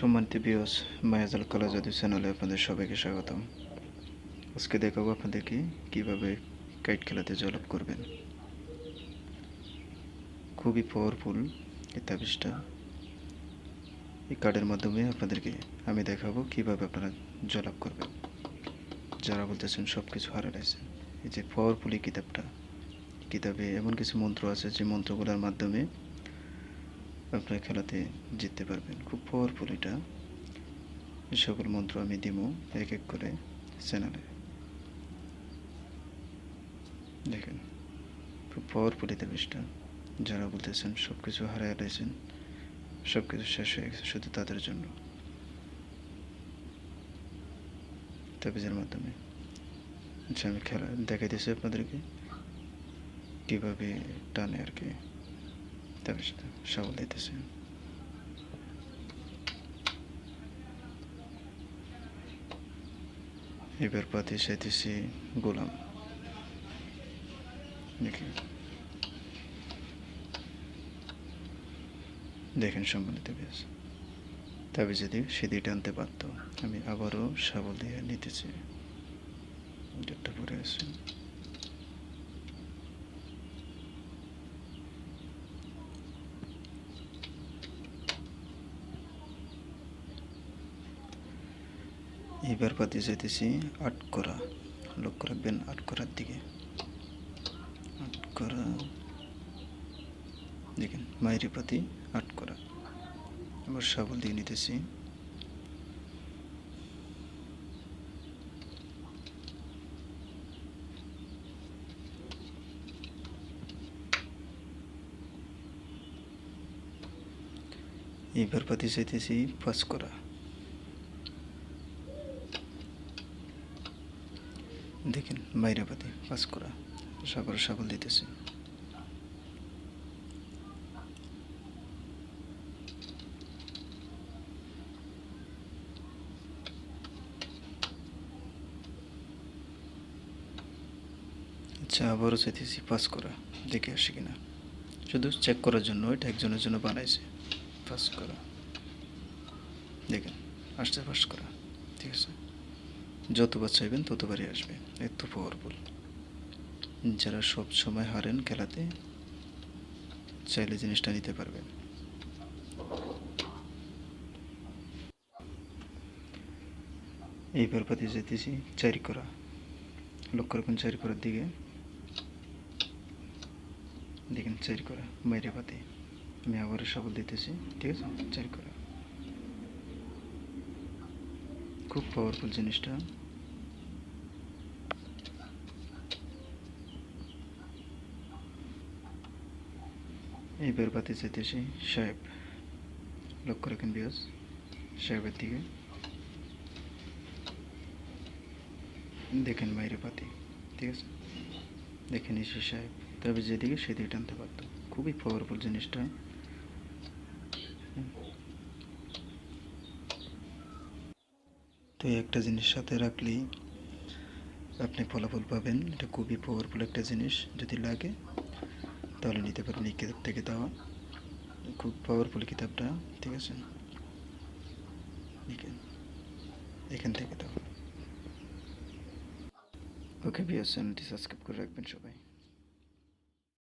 সম্মানিত বিয়স মায়াজাল কলা জাদু চ্যানেলে আপনাদের সবাইকে স্বাগতম। আজকে দেখাবো আপনাদেরকে কীভাবে কাইট খেলাতে জলপ করবেন। খুবই পাওয়ারফুল এই তাবিজটা এই কার্ডের মাধ্যমে আপনাদেরকে আমি দেখাবো কীভাবে আপনারা জলাপ করবেন। যারা বলতেছেন সব কিছু হারাইছেন এই যে পাওয়ারফুল এই কিতাবটা কিতাবে এমন কিছু মন্ত্র আছে যে মন্ত্রগুলোর মাধ্যমে আপনার খেলাতে জিততে পারবেন। খুব পাওয়ারফুল এটা। সকল মন্ত্র আমি দিব এক এক করে চ্যানেলে দেখেন, খুব পাওয়ারফুল এটা বিষটা। যারা বলতেছেন সব কিছু হারাই রয়েছেন সব কিছু শেষ হয়ে গেছে শুধু তাদের জন্য। তাবিজের মাধ্যমে। আচ্ছা আমি খেলা দেখাইতেছি আপনাদেরকে। কীভাবে টানে আর কি। তাবিজটা সাবল দিতেছে এবার পাতি চাইতেছি গোলাম দেখি দেখেন সম্মানিত বেশ তবে যদি সেদি টানতে পারতো আমি আবারও সাবল দিয়ে নিতেছি ডেটটা পরে আছে এবার পাতি যেতেছি আট করা লক্ষ্য রাখবেন আট করার দিকে। আট করা, দেখেন, মায়েরি পাতি আট করা। আবার সাবল দিয়ে নিতেছি। এবার পাতি চাইতেছি পাঁচ করা। দেখেন, বাইরে পাতি, পাস করা সাগর সাগল দিতেছে। আচ্ছা আবারও চাইতেছি পাস করা, দেখে আসি কিনা। শুধু চেক করার জন্য, এটা একজনের জন্য বানাইছে। পাস করা। দেখেন, আসছে, পাস করা। ঠিক আছে? যতবার চাইবেন ততবারই আসবে। এত পাওয়ারফুল যারা সব সময় হারেন খেলাতে, চাইলে জিনিসটা নিতে পারবেন। এইবার পাতি যেতেছি চারি করা লক্ষ্য রাখুন চারি করার দিকে। দেখেন চারি করা বাইরে পাতি আমি আবারও সাবল দিতেছি, ঠিক আছে? চারি করা খুব পাওয়ারফুল জিনিসটা। এইবার বাতি যেতেছি সাহেব, লক্ষ্য রাখেন বিয়াস সাহেবের দিকে। দেখেন বাইরে পাতি, ঠিক আছে? দেখেন এসে সাহেব, তবে যেদিকে সেদিকে টানতে পারতো। খুবই পাওয়ারফুল জিনিসটা। তো একটা জিনিস সাথে রাখলেই আপনি ফলাফল পাবেন। এটা খুবই পাওয়ারফুল একটা জিনিস যদি লাগে। তাহলে নিতে পারেন এই কিতাব। থেকে দেওয়া খুব পাওয়ারফুল কিতাবটা, ঠিক আছে? এখান থেকে দেওয়া ওকে বিএস চ্যানেলটি সাবস্ক্রাইব করে রাখবেন সবাই।